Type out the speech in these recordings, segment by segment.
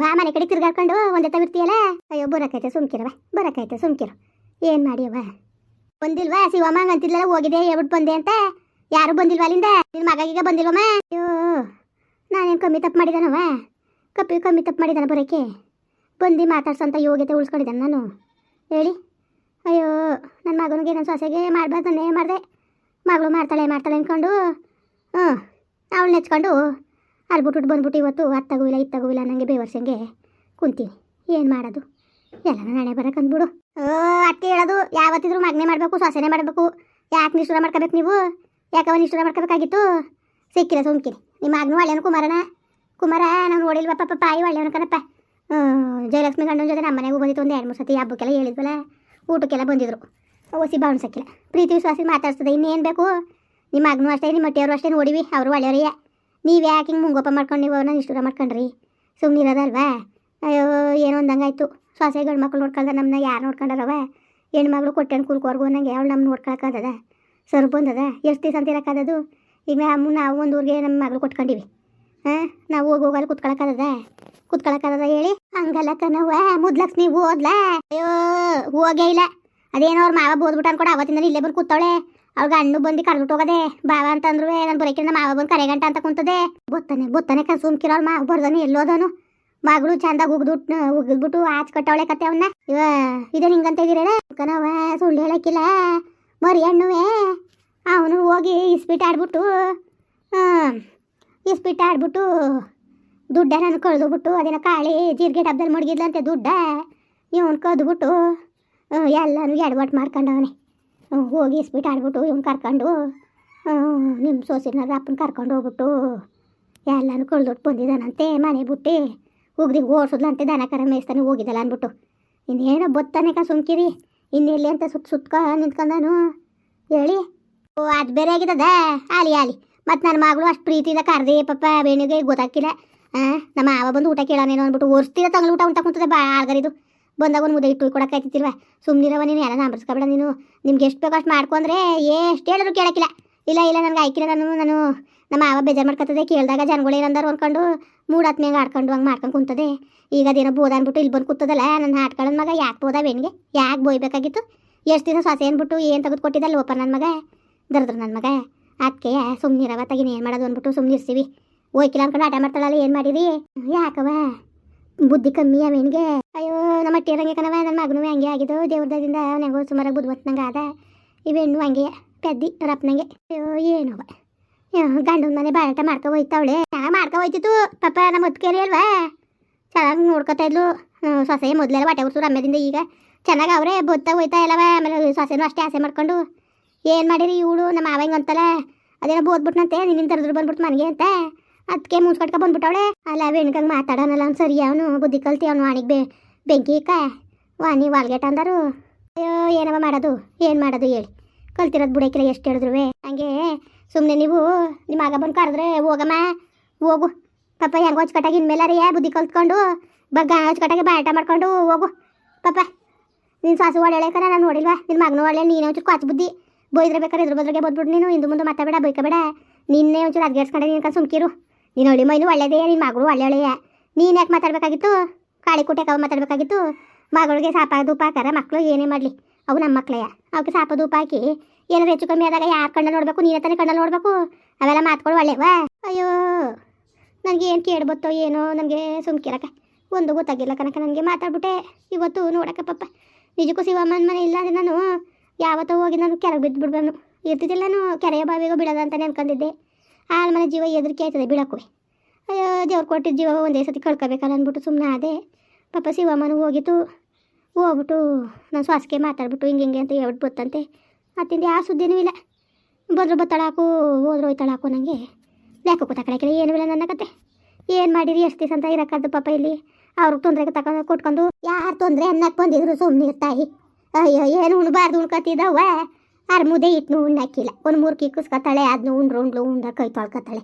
ಬಾ ಮನೆ ಕಡೆ ತಿರ್ಗಾಡ್ಕೊಂಡು ಒಂದೇ ತಗಿರ್ತೀಯಲ್ಲ ಅಯ್ಯೋ ಬರಕೈತೆ ಸುಮ್ಕಿರವ ಬರಕೈತೆ ಸುಮ್ಕಿರು. ಏನು ಮಾಡಿಯವ ಬಂದಿಲ್ವಾ? ಶಿವಮ್ಮ ಅಂತಿದ್ಲಲ್ಲ ಹೋಗಿದೆ ಹೇಳ್ಬಿಟ್ಟು ಬಂದೆ ಅಂತ? ಯಾರು ಬಂದಿಲ್ವಾ ಅಲ್ಲಿಂದ? ನಿನ್ನ ಮಗಗೀಗ ಬಂದಿಲ್ವಮ್ಮ? ಅಯ್ಯೋ, ನಾನೇನು ಕಮ್ಮಿ ತಪ್ಪು ಮಾಡಿದಾನವ ಕಪ್ಪಿ ಕಮ್ಮಿ ತಪ್ಪು ಮಾಡಿದಾನ ಬರೋಕೆ ಬಂದು ಮಾತಾಡ್ಸಂತ ಯೋಗ್ಯತೆ ಉಳಿಸ್ಕೊಂಡಿದ್ದಾನೆ ನಾನು. ಹೇಳಿ? ಅಯ್ಯೋ ನನ್ನ ಮಗನಿಗೆ ನನ್ನ ಸೊಸೆಗೆ ಮಾಡ್ಬಾರ್ದನ್ನೇ ಮಾಡಿದೆ. ಮಗಳು ಮಾಡ್ತಾಳೆ ಮಾಡ್ತಾಳೆ ಅಂದ್ಕೊಂಡು ಹ್ಞೂ ಅವಳು ನೆಚ್ಕೊಂಡು ಅಲ್ಲಿ ಬಿಟ್ಬಿಟ್ಟು ಬಂದ್ಬಿಟ್ಟು ಇವತ್ತು ಅದು ಇತ್ತಗೂ ಇಲ್ಲ ನನಗೆ ಬೇವರ್ಸಂಗೆ ಕುಂತೀನಿ. ಏನು ಮಾಡೋದು? ಎಲ್ಲ ನಾಳೆ ಬರಕ್ಕೆ ಅಂದ್ಬಿಡು. ಅತ್ತೆ ಹೇಳೋದು, ಯಾವತ್ತಿದ್ರು ಮಗ್ನೆ ಮಾಡಬೇಕು, ಸೊಸೆನೇ ಮಾಡಬೇಕು. ಯಾಕೆ ನಿಷ್ಠುರ ಮಾಡ್ಕೋಬೇಕು ನೀವು? ಯಾಕವ ನಿಷ್ಠುರ ಮಾಡ್ಕೋಬೇಕಾಗಿತ್ತು? ಸಿಕ್ಕಿಲ್ಲ ಸುಮ್ಕಿನಿ ನಿಮ್ಮ ಮಗನೂ ಒಳ್ಳೆಯವನು, ಕುಮಾರನ? ಕುಮಾರ ನಾನು ನೋಡಿಲ್ವ ಪಾಪ, ಪಾಯಿ ಒಳ್ಳೆಯವನು ಕನಪ್ಪ ಜಯಲಕ್ಷ್ಮಿ ಗಂಡನ ಜೊತೆ ನಮ್ಮ ಮನೆಗೂ ಬಂದಿತ್ತು ಒಂದು ಎರಡು ಮೂರು ಸತಿ, ಹಬ್ಬಕ್ಕೆಲ್ಲ ಹೇಳಿದ್ವಲ್ಲ, ಊಟಕ್ಕೆಲ್ಲ ಬಂದಿದ್ರು. ಒಸಿ ಬಾಣಸಕ್ಕಿಲ್ಲ. ಪ್ರೀತಿ ವಿಶ್ವಾಸ ಮಾತಾಡ್ತದೆ ಇನ್ನೇನು ಬೇಕು? ನಿಮ್ಮ ಮಗನೂ ಅಷ್ಟೇ, ನಿಮ್ಮ ಮಟ್ಟಿಯವರು ಅಷ್ಟೇ ನೋಡಿವಿ, ಅವರು ಒಳ್ಳೆಯವರೇ. ನೀವು ಯಾಕೆ ಹಿಂಗೆ ಮುಂಗೋಪ ಮಾಡ್ಕೊಂಡು ನೀವು ಅವ್ರನ್ನ ಇಷ್ಟು ದೂರ ಮಾಡ್ಕೊಂಡ್ರಿ? ಸುಮ್ಮನೆ ಇರೋದಲ್ವಾ? ಅಯ್ಯೋ, ಏನೋ ಒಂದಂಗಾಯ್ತು ಸೊಸೆ ಗಂಡು ಮಕ್ಳು ನೋಡ್ಕೊಂಡ ನಮ್ಮನ್ನ ಯಾರು ನೋಡ್ಕೊಂಡಾರವ? ಹೆಣ್ಮಗಳು ಕೊಟ್ಟೆನ್ ಕುಲ್ಕೋರ್ಗು ನಂಗೆ ಅವಳು ನಮ್ಮ ನೋಡ್ಕೊಳಕ್ಕಾಗದ ಸರ್ ಬಂದದ? ಎಷ್ಟು ದಿವಸ ಅಂತ ಈಗ ನಮ್ಮ ನಾವು ಒಂದು ಊರಿಗೆ ನಮ್ಮ ಮಗಳು ಕೊಟ್ಕೊಂಡಿವಿ. ಹಾಂ ನಾವು ಹೋಗಿ ಹೋಗಲ್ಲ ಕುತ್ಕೊಳಕ್ಕಾಗದ ಕುತ್ಕೊಳಕ್ಕಾಗದ ಹೇಳಿ? ಹಂಗಲ್ಲ ಕಣವ್ವ ಮುದ್ಲಕ್ಷ್ಮಿ ಓದ್ಲಾ? ಅಯ್ಯೋ, ಹೋಗೇ ಇಲ್ಲ. ಅದೇನೋ ಅವ್ರ ಮಾವ ಬೋದ್ಬಿಟ್ಟು ಅನ್ಕೊಡ ಅವತ್ತಿಂದ ಇಲ್ಲೇ ಬಂದು ಕೂತವಳೆ. ಅವ್ರ ಗಂಡು ಬಂದು ಕರೆದ್ಬಿಟ್ಟು ಹೋಗದೆ. ಬಾವ ಅಂತಂದ್ರು ನಾನು ಬರೋಕಿನ ಮಾವ ಬಂದು ಕರೆಗಂಟ ಅಂತ ಕುಂತದೆ. ಗೊತ್ತಾನೆ ಗೊತ್ತಾನೆ ಕನ್ ಸುಮ್ಕಿರೋ ಅವ್ರ ಮಾವ ಬರ್ದಾನೆ ಎಲ್ಲೋದನು ಮಗಳು ಚಂದಾಗಿ ಉಗ್ದುಟ್ ಉಗಿದ್ಬಿಟ್ಟು ಆಚ್ ಕಟ್ಟವಳೆ ಕತೆ ಅವನ್ನ ಇವ, ಇದನ್ ಹಿಂಗಂತ ಇದೀರೇ ಕನವ ಸುಳ್ಳು ಹೇಳಕ್ಕಿಲ್ಲ. ಮರಿ ಹಣ್ಣುವೆ ಅವನು ಹೋಗಿ ಇಸ್ಬಿಟ್ಟು ಆಡ್ಬಿಟ್ಟು ಇಸ್ಬಿಟ್ಟು ಆಡ್ಬಿಟ್ಟು ದುಡ್ಡ ನಾನು ಕಳೆದುಬಿಟ್ಟು ಅದನ್ನ ಕಾಳಿ ಜೀರಿಗೆ ಡಬ್ಬದಲ್ಲಿ ಮಡಗಿದ್ಲಂತೆ ದುಡ್ಡ. ಇವನು ಕದ್ಬಿಟ್ಟು ಎಲ್ಲನೂ ಎಡವಟ್ಟು ಮಾಡ್ಕೊಂಡವನೆ. ಹೋಗಿ ಇಸ್ಬಿಟ್ಟು ಆಡ್ಬಿಟ್ಟು ಇವ್ನು ಕರ್ಕೊಂಡು ನಿಮ್ಮ ಸೊಸಿನ ಅಪ್ಪನ ಕರ್ಕೊಂಡು ಹೋಗ್ಬಿಟ್ಟು ಎಲ್ಲನೂ ಕಳ್ದೊಟ್ಟು ಬಂದಿದ್ದಾನಂತೆ ಮನೆ ಬಿಟ್ಟು ಉಗ್ದಿ ಓಡಿಸಿದ್ಲಂತೆ ದನ ಕರ ಮೇಯ್ಸ್ತಾನೆ ಹೋಗಿದ್ದಲ್ಲ ಅಂದ್ಬಿಟ್ಟು ಇನ್ನೇನೋ ಬತ್ತಾನೆ ಕ ಸುಮ್ಕಿರಿ ಇನ್ನೆಲ್ಲಿ ಅಂತ ಸುತ್ತ ಸುತ್ಕ ನಿಂತ್ಕೊಂಡನು. ಹೇಳಿ? ಓ, ಅದು ಬೇರೆ ಆಗಿದದ ಆಲಿ ಆಲಿ ಮತ್ತು ನನ್ನ ಮಗಳು ಅಷ್ಟು ಪ್ರೀತಿಯಿಂದ ಕರ್ದೆ ಪಾಪ ಬೇಣಿಗೆ ಗೊತ್ತಾಕಿಲ್ಲ ಹಾಂ ನಮ್ಮ ಮಾವ ಬಂದು ಊಟ ಕೇಳೋನೇನೋ ಅಂದ್ಬಿಟ್ಟು ಒರ್ಸ್ತೀರ ತಂಗ್ಳು ಊಟ ಉಂಟ ಬಾ, ಆಳ್ಗರಿದು. ಬಂದಾಗ ಒಂದು ಮುದ್ದೆ ಇಟ್ಟು ಕೊಡಕ್ಕಾಯ್ತಿಲ್ವ ಸುಮ್ಮನಿರವ ನೀನು ಎಲ್ಲ ನಂಬರ್ಸ್ಕೊಬೇಡ ನೀನು. ನಿಮ್ಗೆ ಎಷ್ಟು ಬೇಕು ಅಷ್ಟು ಮಾಡ್ಕೊಂಡ್ರೆ ಎಷ್ಟು ಹೇಳಿದ್ರು ಕೇಳಕ್ಕಿಲ್ಲ. ಇಲ್ಲ ಇಲ್ಲ, ನನಗೆ ಆಯ್ಕಿಲ್ಲ ನಾನು ನಾನು ನಮ್ಮ ಮಾವ ಬೇಜಾರು ಮಾಡ್ಕೊತದೆ, ಕೇಳಿದಾಗ ಜನಗಳು ಏನಂದಾರು ಅನ್ಕೊಂಡು ಮೂಡಾತ್ ಮ್ಯಾಗ ಆಡ್ಕೊಂಡು ಹಂಗೆ ಮಾಡ್ಕೊಂಡು ಕುಂತದೆ. ಈಗ ಅದೇನೋ ಬೋದ ಅಂದ್ಬಿಟ್ಟು ಇಲ್ಲಿ ಬಂದು ಕೂತದಲ್ಲ ನನ್ನ ಆಟ್ಕೊಳ್ಳೋ ಮಗ ಯಾಕೆ ಬೋದ ಬೆಣ್ಗೆ? ಯಾಕೆ ಬೋಯ್ಬೇಕಾಗಿತ್ತು? ಎಷ್ಟು ದಿನ ಸೊಸೆ ಅಂದ್ಬಿಟ್ಟು ಏನು ತೆಗೆದು ಕೊಟ್ಟಿದ್ದಲ್ಲ ಒಪ್ಪ ನನ್ನ ಮಗ? ದರದ್ರು ನನ್ನ ಮಗ. ಅದಕ್ಕೆ ಸುಮ್ಮನಿರವ ತಗಿನ ಏನು ಮಾಡೋದು ಅಂದ್ಬಿಟ್ಟು ಸುಮ್ಮನಿರ್ಸಿವಿ ಹೋಯ್ಕಿಲ್ಲ ಅಂದ್ಕೊಂಡು ಆಟ ಮಾಡ್ತಾಳಲ್ಲ, ಏನು ಮಾಡಿರಿ ಯಾಕವ ಬುದ್ಧಿ ಕಮ್ಮಿ ಅವನಿಗೆ. ಅಯ್ಯೋ, ನಮ್ಮ ಅಟ್ಟಿ ಇರಂಗೆ ಕಣವ ನನ್ನ ಮಗನೂ ಹಂಗೆ ಆಗಿದ್ದು ದೇವ್ರದಿಂದ ಅವನಿಗೆ ಬುದ್ಧಿ ನಂಗೆ ಆದ. ಇವೆಣ್ಣು ಹಂಗೆ ಪೆದ್ದಿ ರಪ್ಪನಂಗೆ ಅಯ್ಯೋ ಏನವ ಗಂಡನ ಮನೆ ಬಾಳಾಟ ಮಾಡ್ಕೊ ಹೋಯ್ತಾವಳೆ. ಚೆನ್ನಾಗಿ ಮಾಡ್ಕೊ ಹೋಯ್ತಿತ್ತು. ಪಾಪ ನಮ್ಮ ಮುತ್ಕೇರಿ ಅಲ್ವಾ ಚೆನ್ನಾಗಿ ನೋಡ್ಕೊತಾ ಇದ್ಲು. ಸೊಸೆ ಮೊದಲೆಲ್ಲ ಹೊಟ್ಟೆ ಉರ್ಸು ರಮ್ಯದಿಂದ ಈಗ. ಚೆನ್ನಾಗಿ ಅವರೇ ಬೊತ್ತ ಹೋಯ್ತಾ ಇಲ್ಲವ. ಆಮೇಲೆ ಸೊಸೆನೂ ಅಷ್ಟೇ ಆಸೆ ಮಾಡ್ಕೊಂಡು. ಏನು ಮಾಡಿರಿ ಇವಳು? ನಮ್ಮ ಮಾವ ಹಿಂಗೆ ಅಂತಲ್ಲ? ಅದೇನೋ ಬೋದ್ಬಿಟ್ನಂತೆ ನಿನ್ನ ತರದ್ರು ಬಂದ್ಬಿಟ್ಟು ಮನೆಗೆ ಅಂತ. ಅದಕ್ಕೆ ಮುನ್ಸ್ಕಟ್ಕ ಬಂದ್ಬಿಟ್ಟವಳೆ. ಅಲ್ಲ ವೆಣ್ಕಂಗೆ ಮಾತಾಡೋನಲ್ಲ ಅವ್ನು ಸರಿ, ಅವನು ಬುದ್ಧಿ ಕಲ್ತಿ ಅವನು ವಾಣಿಗೆ ಬೆ ಬೆಂಕಿ ಕಾ ವಾಣಿ ವಾಲ್ಗೆಟ್ ಅಂದರು. ಅಯ್ಯೋ, ಏನವ ಮಾಡೋದು? ಏನು ಮಾಡೋದು ಹೇಳಿ. ಕಲ್ತಿರೋದು ಬಿಡಕ್ಕಿಲ್ಲ ಎಷ್ಟು ಹೇಳಿದ್ರು ಹಂಗೆ ಸುಮ್ಮನೆ ನೀವು ನಿಮ್ಮ ಮಗ ಬಂದು ಕರೆದ್ರೆ ಹೋಗಮ್ಮ. ಹೋಗು. ಪಾಪ ಹೆಂಗೆ ಹೊಚ್ಕಟ್ಟಾಗಿ ಇನ್ಮೇಲೆ ರೀ ಬುದ್ಧಿ ಕಲ್ತ್ಕೊಂಡು. ಬಗ್ಗ ಹೊಚ್ಕಟ್ಟಾಗಿ ಬಾಟ ಮಾಡ್ಕೊಂಡು ಹೋಗು. ಪಾಪ ನಿನ್ನ ಸಾಸು ಒಳ್ಳೆ ಕಣ ನಾನು ನೋಡಿಲ್ವಾ? ನಿನ್ನ ಮಗನ ಒಳ್ಳೆ, ನೀನೇ ಒಂಚೂರು ಕಾಚು ಬುದ್ಧಿ. ಬೈದ್ರೆ ಬೇಕಾದ್ರೆ ಇದ್ರ ಬದ್ರಿಗೆ ಬದ್ಬಿಟ್ಟು ನೀನು. ಇಂದು ಮುಂದೆ ಮಾತಾಡಬೇಡ ಬೈಕಬೇಡ. ನಿನ್ನೆ ಒಂಚೂರು ಅದ್ಗೇರ್ಸ್ಕೊಂಡೆ, ನೀನು ಸುಮ್ಕಿರು. ನೀನು ಹಳ್ಳಿ ಮೈನು ಒಳ್ಳೇದೇ ನಿನ್ನ ಮಗಳು ಒಳ್ಳೆ ಒಳ್ಳೆಯ ನೀನು ಯಾಕೆ ಮಾತಾಡಬೇಕಾಗಿತ್ತು? ಕಾಳಿ ಕುಟೆಕವ ಮಾತಾಡಬೇಕಾಗಿತ್ತು? ಮಗಳಿಗೆ ಸಾಪ ಧೂಪ ಹಾಕಾರ ಮಕ್ಕಳು ಏನೇ ಮಾಡಲಿ? ಅವು ನಮ್ಮ ಮಕ್ಕಳೆಯ ಅವಕ್ಕೆ ಸಾಪ ಧೂಪ ಹಾಕಿ ಏನಾದ್ರು ಹೆಚ್ಚು ಕಮ್ಮಿ ಆದಾಗ ಯಾರು ಕಣ್ಣ ನೋಡಬೇಕು? ನೀನೇ ತಾನೇ ಕಣ್ಣ ನೋಡಬೇಕು? ಅವೆಲ್ಲ ಮಾತುಗಳು ಒಳ್ಳೆವಾ? ಅಯ್ಯೋ, ನನಗೆ ಏನು ಕೇಳ್ಬತ್ತೋ ಏನೋ, ನನಗೆ ಸುಮ್ಕಿರಕ ಒಂದು ಗೊತ್ತಾಗಿಲ್ಲ ಕನಕ ನನಗೆ ಮಾತಾಡ್ಬಿಟ್ಟೆ. ಇವತ್ತು ನೋಡಕ್ಕ ಪಪ್ಪ ನಿಜಕ್ಕೂ ಶಿವಮ್ಮನ ಮನೆ ಇಲ್ಲ ಅಂದರೆ ನಾನು. ಯಾವತ್ತೋ ಹೋಗಿ ನಾನು ಕೆರೆಗೆ ಬಿದ್ದು ಬಿಡ್ಬಾನು ಇರ್ತಿದ್ದಿಲ್ಲ ನಾನು. ಕೆರೆಯ ಬಾವಿಗೂ ಬಿಡೋದಂತಲೇ ಅನ್ಕೊಂಡಿದ್ದೆ ಆಳ ಮನೆ ಜೀವ ಎದುರಿಕೆ ಆಯ್ತದೆ ಬಿಡಕ್ಕೂ ಅಯ್ಯೋ, ದೇವ್ರು ಕೊಟ್ಟಿದ್ದ ಜೀವ ಒಂದೇ ಸತಿ ಕಳ್ಕೊಬೇಕಲ್ಲ ಅಂದ್ಬಿಟ್ಟು ಸುಮ್ಮನೆ ಅದೇ ಪಾಪ ಶಿವಮ್ಮನ ಹೋಗಿತ್ತು. ಹೋಗ್ಬಿಟ್ಟು ನಾನು ಶ್ವಾಸಕ್ಕೆ ಮಾತಾಡ್ಬಿಟ್ಟು ಹಿಂಗೆ ಹಿಂಗೆ ಅಂತ ಹೇಳ್ಬಿಟ್ಟು ಬತ್ತಂತೆ. ಅತ್ತಿಂದ ಯಾವ ಸುದ್ದಿನೂ ಇಲ್ಲ. ಬಂದ್ರು ಬತ್ತಳಾಕು, ಹೋದ್ರು ಹೋಯ್ತಾಳಾಕು ನನಗೆ ಲೆಕ್ಕ ಕಡೆ ಏನೂ ಇಲ್ಲ ನನ್ನ ಕತೆ. ಏನು ಮಾಡಿರಿ ಎಷ್ಟು ದಿವಸ ಅಂತ ಇರೋಕ್ಕದ್ದು ಪಾಪ ಇಲ್ಲಿ. ಅವ್ರಿಗೆ ತೊಂದರೆಗೆ ತಗೊಂಡು ಕೊಟ್ಕೊಂಡು ಯಾರು ತೊಂದರೆ ಅನ್ನಕ್ಕೆ ಬಂದಿದ್ರು ಸುಮ್ಮನೆ ತಾಯಿ. ಅಯ್ಯೋ, ಏನು ಉಣ್ಬಾರ್ದು ಉಣ್ಕತ್ತಿದ್ದವ ಆರು ಮುದ್ದೆ ಇಟ್ಟು ಉಣ್ಣಕ್ಕಿಲ್ಲ ಒಂದು ಮೂರು ಕಿಕ್ಕಿಸ್ಕೊತಾಳೆ ಅದನ್ನ ಉಂಡ್ರು ಉಂಡ್ಲು ಉಂಡ ಕೈ ತೊಳ್ಕೊತಾಳೆ.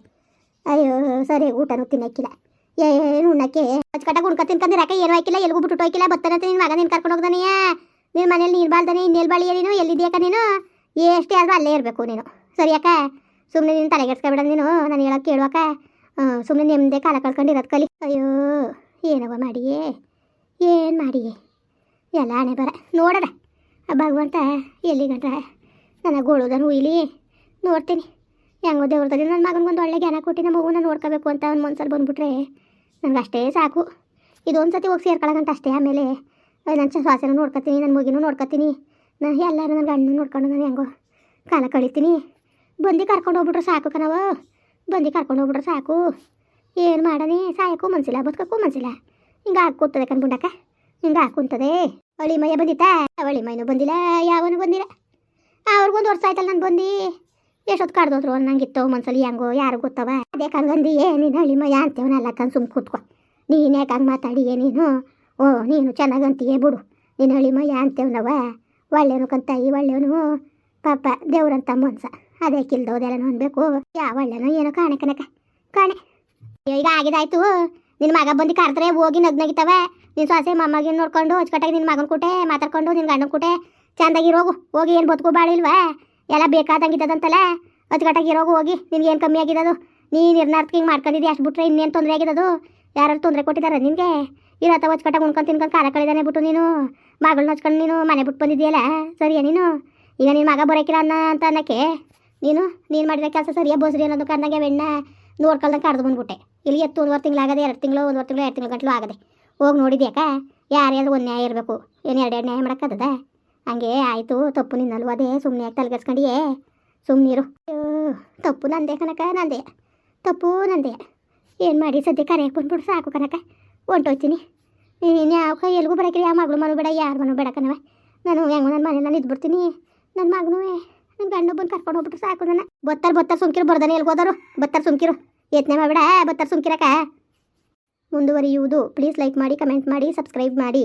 ಅಯ್ಯೋ, ಸರಿ, ಊಟನೂ ತಿನ್ನಕ್ಕಿಲ್ಲ ಏನು ಉಣ್ಣಕ್ಕೆ? ಕಟ್ಟಾಗ ಉಣ್ಕ ಅಕ್ಕ ಏನೂ ಹಾಕಿಲ್ಲ, ಎಲ್ಗೂ ಬಿಟ್ಟು ಹೋಗಿಲ್ಲ ಬತ್ತಾನಂತ ನಿನ್ನ ಮಗ ನೀನು ಕರ್ಕೊಂಡು ಹೋಗ್ದಾನೆಯ ನಿನ್ನ ಮನೇಲಿ ನೀರು ಬಾಳ್ದಾನೆ ಇನ್ನೆಲ್ಲಿ ಬಾಳಿ ನೀನು? ಎಲ್ಲಿದ್ಯಾಕ ನೀನು? ಎಷ್ಟೇ ಆದರೂ ಅಲ್ಲೇ ಇರಬೇಕು ನೀನು. ಸರಿಯಾಕ ಸುಮ್ಮನೆ ನೀನು ತಲೆಗೆಡ್ಸ್ಕೊಬೇಡ ನೀನು, ನಾನು ಹೇಳೋಕೆ ಕೇಳುವಾಕ ಸುಮ್ಮನೆ ನಿಮ್ಮದೇ ಕಾಲ ಕಳ್ಕೊಂಡಿರೋದು ಕಲಿ. ಅಯ್ಯೋ ಏನವ ಮಾಡಿಯೇ? ಏನು ಮಾಡಿಯೇ? ಎಲ್ಲ ಹಣೆ ಬರ ನೋಡೋಣ ಭಗವಂತ ಎಲ್ಲಿಗಂಟ ನನಗೆ ಗೋಳುದನು ಉಯ್ಲಿ ನೋಡ್ತೀನಿ. ಹೆಂಗೋ ದೇವ್ರದಲ್ಲಿ ನನ್ನ ಮಗನಿಗೊಂದು ಒಳ್ಳೆ ಜ್ಞಾನ ಕೊಟ್ಟು ನಮ್ಮ ಮಗುನ ನೋಡ್ಕೋಬೇಕು ಅಂತ ಅವ್ನು ಮನ್ಸಲ್ಲಿ ಬಂದುಬಿಟ್ರೆ ನನಗೆ ಅಷ್ಟೇ ಸಾಕು. ಇದೊಂದು ಸತಿ ಹೋಗಿ ಅಂತ ಅಷ್ಟೇ ಆಮೇಲೆ ನನ್ನ ಶ್ವಾಸನೂ ನೋಡ್ಕೊತೀನಿ ನನ್ನ ಮಗಿನೂ ನೋಡ್ಕೊತೀನಿ. ನಾನು ಎಲ್ಲರೂ ನನ್ನ ಗಂಡನೂ ನೋಡ್ಕೊಂಡು ನಾನು ಹೆಂಗೋ ಕಾಲ ಕಳಿತೀನಿ. ಬಂದು ಕರ್ಕೊಂಡು ಹೋಗ್ಬಿಟ್ರೆ ಸಾಕು ಕಣವ ಬಂದು ಕರ್ಕೊಂಡು ಹೋಗ್ಬಿಟ್ರೆ ಸಾಕು. ಏನು ಮಾಡನೆ ಸಾಯಕ್ಕೂ ಮನ್ಸಿಲ್ಲ, ಬದುಕಕ್ಕೂ ಮನ್ಸಿಲ್ಲ. ಹಿಂಗೆ ಕನ್ ಕಣ್ಬುಂಡಕ್ಕ ಹಿಂಗೆ ಹಾಕುಂತದೆ. ಅವಳಿ ಮೈಯ ಬಂದಿತ್ತಾ? ಅವಳಿ ಮೈನೂ ಬಂದಿಲ್ಲ, ಯಾವನು ಬಂದಿಲ್ಲ. ಅವ್ರಿಗೊಂದು ವರ್ಷ ಆಯ್ತಲ್ಲ ನಾನು ಬಂದು. ಎಷ್ಟೊತ್ತು ನಂಗೆ ನಂಗಿತ್ತು ಮನ್ಸಲ್ಲಿ ಹೆಂಗೋ ಯಾರು ಗೊತ್ತವ. ಅದೇ ಕಂಗಂದಿ ಏ ನೀನು ಹಳ್ಳಿ ಮಯ ಅಂತೇವನಲ್ಲ ಕಂದು ಸುಮ್ ಕೂತ್ಕೊ. ನೀನು ಯಾಕೆ ಹಂಗೆ ಮಾತಾಡಿ ನೀನು? ಓ, ನೀನು ಚೆನ್ನಾಗಂತೀಯೇ ಬಿಡು. ನೀನು ಹಳ್ಳಿ ಮಯ್ಯ ಅಂತೇವನವ? ಒಳ್ಳೆಯವನು ಕಂತಾಯಿ ಒಳ್ಳೆಯವನು ಪಾಪ ದೇವ್ರಂತ ಮನ್ಸ. ಅದೇ ಕಿಲ್ದೋದೆಲ್ಲ ಅನ್ಬೇಕು. ಯಾವ ಒಳ್ಳೆನೋ ಏನೋ ಕಾಣೆ ಕನಕ ಕಾಣೆ. ಈಗ ಆಗಿದಾಯ್ತು. ನಿನ್ನ ಮಗ ಬಂದು ಕರೆದ್ರೆ ಹೋಗಿ ನಗ್ನಗಿತವ ನಿನ್ನ ಸೊಸೆ ಮೊಮ್ಮಗಿನ ನೋಡ್ಕೊಂಡು, ಅಚ್ಚುಕಟ್ಟಾಗಿ ನಿನ್ನ ಮಗನ ಕೂಟೆ, ಮಾತಾಡ್ಕೊಂಡು ನಿನ್ನ ಗಂಡನ ಕೂಟೆ. ಚಂದಾಗಿರೋಗು ಹೋಗಿ ಏನು ಬದುಕು ಬಾಳಿಲ್ವಾ ಎಲ್ಲ ಬೇಕಾದಂಗಿದ್ದದಂತಲ್ಲ ಅಚ್ಚುಕಟ್ಟಾಗಿರೋಗು ಹೋಗಿ ನಿಮ್ಗೆ ಏನು ಕಮ್ಮಿ ಆಗಿದ್ದದು? ನೀನು ನಿರ್ನಾರ್ಥ ಹಿಂಗೆ ಮಾಡ್ಕೊಂಡಿದ್ದಿ, ಅಷ್ಟು ಬಿಟ್ರೆ ಇನ್ನೇನು ತೊಂದರೆ ಆಗಿದ್ದದು? ಯಾರು ತೊಂದರೆ ಕೊಟ್ಟಿದ್ದಾರೆ ನಿನಗೆ? ಇರತ್ತ ಹೊಚ್ಕಟ್ಟಾಗಿ ಉಣ್ಕೊಂಡು ತಿನ್ಕೊಂಡು ಕಾಲ ಕಳೆದಾನೆ ಬಿಟ್ಟು ನೀನು. ಮಗಳನ್ನ ಹಚ್ಕೊಂಡು ನೀನು ಮನೆ ಬಿಟ್ಟು ಬಂದಿದ್ದೀಯಲ್ಲ, ಸರಿಯಾ ನೀನು? ಈಗ ನಿನ್ನ ಮಗ ಬರೋಕಿಲ್ಲ ಅನ್ನ ಅಂತ ಅನ್ನಕ್ಕೆ? ನೀನು ನೀನು ಮಾಡಿದ ಕೆಲಸ ಸರಿಯಾ? ಬೋಸ್ರಿ ಅನ್ನೋದು ಕಂದಂಗೆ ಬೆಣ್ಣ ನೋಡ್ಕೊಳ್ದಂಗೆ ಕಡ್ದು ಬಂದ್ಬಿಟ್ಟೆ. ಇಲ್ಲಿ ಎತ್ತು ಒಂದುವರೆ ತಿಂಗಳು ಆಗದೆ, ಎರಡು ತಿಂಗಳು, ಒಂದುವರೆ ತಿಂಗಳು, ಎರಡು ತಿಂಗಳು ಗಂಟಲು ಆಗದೆ. ಹೋಗಿ ನೋಡಿದ್ಯಾಕ ಯಾರ್ಯಾರು ಒಂದು ನ್ಯಾಯ ಇರಬೇಕು? ಏನು ಎರಡು ಎರಡು ನ್ಯಾಯ ಮಾಡೋಕ್ಕದ ಹಂಗೆ ಆಯಿತು, ತಪ್ಪು ನಿನ್ನಲ್ವ ಅದೇ ಸುಮ್ಮನೆ ಯಾಕೆ ತಲೆಗೆಸ್ಕೊಂಡಿಯೇ? ಸುಮ್ಮನಿರು ತಪ್ಪು ನಂದೆ ಕನಕ ನಂದೆ. ತಪ್ಪು ನಂದೆ. ಏನು ಮಾಡಿ ಸದ್ಯ ಕರೆಯಕ್ಕೆ ಬಂದ್ಬಿಡು, ಸಾಕು ಕನಕ ಹೊಂಟೋಗ್ತೀನಿ ನೀನು ಯಾವ ಕೈ ಎಲ್ಲಿಗೂ ಬರೋಕಿಲ್ಲ ಯಾವ ಮಗಳು ಮನು ಬೇಡ, ಯಾರ ಮನು ಬೇಡ ಕಣವ. ನಾನು ಹೆಂಗೋ ನನ್ನ ಮನೆ ನಾನು ಇದ್ಬಿಡ್ತೀನಿ. ನನ್ನ ಮಗನೂ ನನ್ನ ಗಂಡ ಬಂದು ಕರ್ಕೊಂಡು ಹೋಗ್ಬಿಟ್ರು ಸಾಕು ನನ್ನ. ಬತ್ತಾರ ಬತ್ತಾರ ಸುಮ್ಕಿರು, ಬರ್ದಾನೆ ಎಲ್ಗೋದರು ಬತ್ತಾರ ಸುಮ್ಕಿರು. ಯತ್ನೆ ಮಾಡಬೇಡ ಬತ್ತಾರ ಸುಮ್ಕಿರಕ ಮುಂದುವರಿಯುವುದು. ಪ್ಲೀಸ್ ಲೈಕ್ ಮಾಡಿ, ಕಮೆಂಟ್ ಮಾಡಿ, ಸಬ್ಸ್ಕ್ರೈಬ್ ಮಾಡಿ.